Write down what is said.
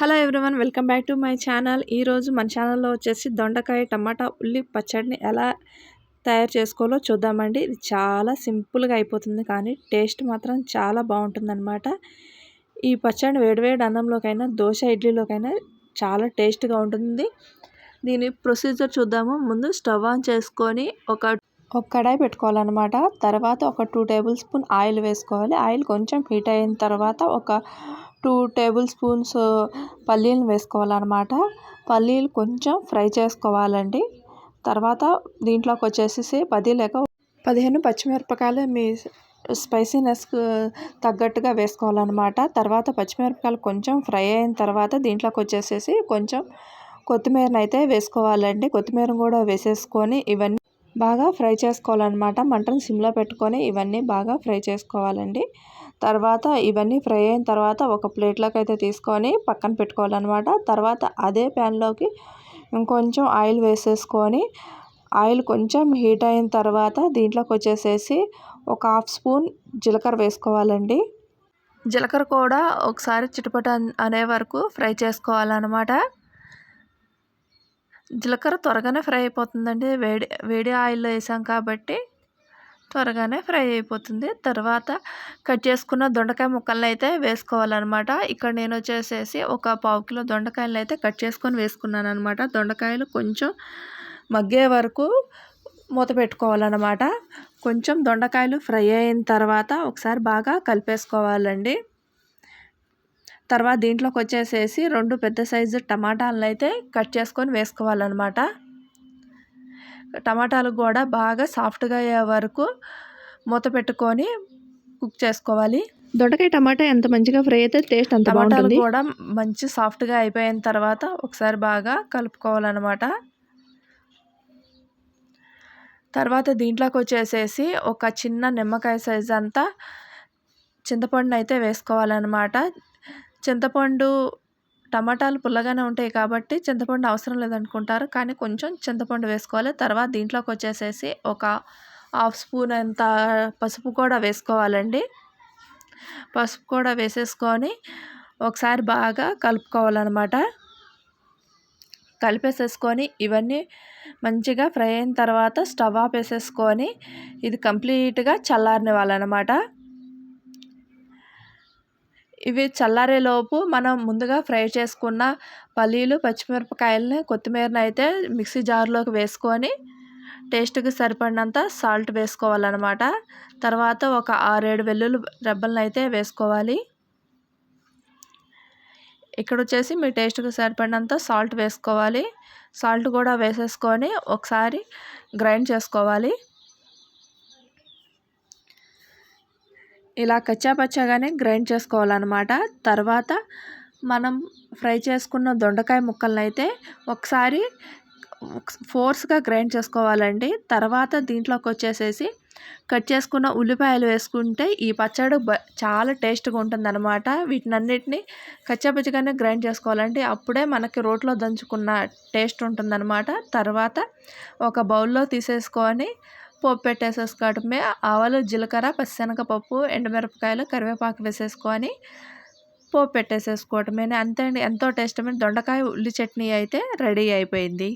Hello everyone welcome back to my channel. ఈరోజు మన ఛానల్లో వచ్చేసి దొండకాయ టమాటా ఉల్లి పచ్చడిని ఎలా తయారు చేసుకోవాలో చూద్దామండి. ఇది చాలా సింపుల్గా అయిపోతుంది కానీ టేస్ట్ మాత్రం చాలా బాగుంటుందన్నమాట. ఈ పచ్చడిని వేడివేడి అన్నంలోకైనా దోశ ఇడ్లీలోకైనా చాలా టేస్ట్గా ఉంటుంది. దీని ప్రొసీజర్ చూద్దాము. ముందు స్టవ్ ఆన్ చేసుకొని ఒక ఒక కడాయి పెట్టుకోవాలన్నమాట. తర్వాత ఒక టూ టేబుల్ స్పూన్ ఆయిల్ వేసుకోవాలి. ఆయిల్ కొంచెం హీట్ అయిన తర్వాత ఒక టూ టేబుల్ స్పూన్స్ పల్లీలను వేసుకోవాలన్నమాట. పల్లీలు కొంచెం ఫ్రై చేసుకోవాలండి. తర్వాత దీంట్లోకి వచ్చేసి పది లేక పదిహేను పచ్చిమిరపకాయలు మీ స్పైసీనెస్ తగ్గట్టుగా వేసుకోవాలన్నమాట. తర్వాత పచ్చిమిరపకాయలు కొంచెం ఫ్రై అయిన తర్వాత దీంట్లోకి వచ్చేసేసి కొంచెం కొత్తిమీరని అయితే వేసుకోవాలండి. కొత్తిమీర కూడా వేసేసుకొని ఇవన్నీ బాగా ఫ్రై చేసుకోవాలన్నమాట. మంటను సిమ్లో పెట్టుకొని ఇవన్నీ బాగా ఫ్రై చేసుకోవాలండి. తర్వాత ఇవన్నీ ఫ్రై అయిన తర్వాత ఒక ప్లేట్లోకి అయితే తీసుకొని పక్కన పెట్టుకోవాలన్నమాట. తర్వాత అదే ప్యాన్లోకి ఇంకొంచెం ఆయిల్ వేసేసుకొని ఆయిల్ కొంచెం హీట్ అయిన తర్వాత దీంట్లోకి వచ్చేసేసి ఒక హాఫ్ స్పూన్ జీలకర్ర వేసుకోవాలండి. జీలకర్ర కూడా ఒకసారి చిటపట అనే వరకు ఫ్రై చేసుకోవాలన్నమాట. జీలకర్ర త్వరగానే ఫ్రై అయిపోతుందండి. వేడి వేడి ఆయిల్లో వేసాం కాబట్టి త్వరగానే ఫ్రై అయిపోతుంది. తర్వాత కట్ చేసుకున్న దొండకాయ ముక్కలను అయితే వేసుకోవాలన్నమాట. ఇక్కడ నేను వచ్చేసేసి ఒక పావు కిలో దొండకాయలు అయితే కట్ చేసుకొని వేసుకున్నాను అనమాట దొండకాయలు కొంచెం మగ్గే వరకు మూత పెట్టుకోవాలన్నమాట. కొంచెం దొండకాయలు ఫ్రై అయిన తర్వాత ఒకసారి బాగా కలిపేసుకోవాలండి. తర్వాత దీంట్లోకి వచ్చేసేసి రెండు పెద్ద సైజు టమాటాలను అయితే కట్ చేసుకొని వేసుకోవాలన్నమాట. టమాటాలు కూడా బాగా సాఫ్ట్గా అయ్యే వరకు మూత పెట్టుకొని కుక్ చేసుకోవాలి. దొండకాయ టమాటా ఎంత మంచిగా ఫ్రై అయితే టేస్ట్ అంత టమాటాలు కూడా మంచి సాఫ్ట్గా అయిపోయిన తర్వాత ఒకసారి బాగా కలుపుకోవాలన్నమాట. తర్వాత దీంట్లోకి వచ్చేసేసి ఒక చిన్న నిమ్మకాయ సైజ్ అంతా చింతపండుని అయితే వేసుకోవాలన్నమాట. చింతపండు టమాటాలు పుల్లగానే ఉంటాయి కాబట్టి చింతపండు అవసరం లేదనుకుంటారు. కానీ కొంచెం చింతపండు వేసుకోవాలి. తర్వాత దీంట్లోకి వచ్చేసేసి ఒక హాఫ్ స్పూన్ అంత పసుపు కూడా వేసుకోవాలండి. పసుపు కూడా వేసేసుకొని ఒకసారి బాగా కలుపుకోవాలన్నమాట. కలిపేసేసుకొని ఇవన్నీ మంచిగా ఫ్రై అయిన తర్వాత స్టవ్ ఆఫ్ వేసేసుకొని ఇది కంప్లీట్గా చల్లారనివ్వాలన్నమాట. ఇవి చల్లారేలోపు మనం ముందుగా ఫ్రై చేసుకున్న పల్లీలు పచ్చిమిరపకాయలని కొత్తిమీరని అయితే మిక్సీ జార్లోకి వేసుకొని టేస్ట్కి సరిపడినంత సాల్ట్ వేసుకోవాలన్నమాట. తర్వాత ఒక ఆరేడు వెల్లుల్లి రెబ్బలను అయితే వేసుకోవాలి. ఇక్కడ వచ్చేసి మీ టేస్ట్కి సరిపడినంత సాల్ట్ వేసుకోవాలి. సాల్ట్ కూడా వేసేసుకొని ఒకసారి గ్రైండ్ చేసుకోవాలి. ఇలా కచ్చాపచ్చాగానే గ్రైండ్ చేసుకోవాలన్నమాట. తర్వాత మనం ఫ్రై చేసుకున్న దొండకాయ ముక్కలను అయితే ఒకసారి ఫోర్స్గా గ్రైండ్ చేసుకోవాలండి. తర్వాత దీంట్లోకి వచ్చేసేసి కట్ చేసుకున్న ఉల్లిపాయలు వేసుకుంటే ఈ పచ్చడి చాలా టేస్ట్గా ఉంటుందన్నమాట. వీటినన్నిటిని కచ్చాపచ్చిగానే గ్రైండ్ చేసుకోవాలండి. అప్పుడే మనకి రోట్లో దంచుకున్న టేస్ట్ ఉంటుందన్నమాట. తర్వాత ఒక బౌల్లో తీసేసుకొని పోపు పెట్టేసేసుకోవటమే ఆవాలు జీలకర్ర పచ్చిశనగపప్పు ఎండుమిరపకాయలు కరివేపాకు వేసేసుకొని పోపు పెట్టేసేసుకోవటమే అంతే అండి. ఎంతో టేస్టమైన దొండకాయ ఉల్లి చట్నీ అయితే రెడీ అయిపోయింది.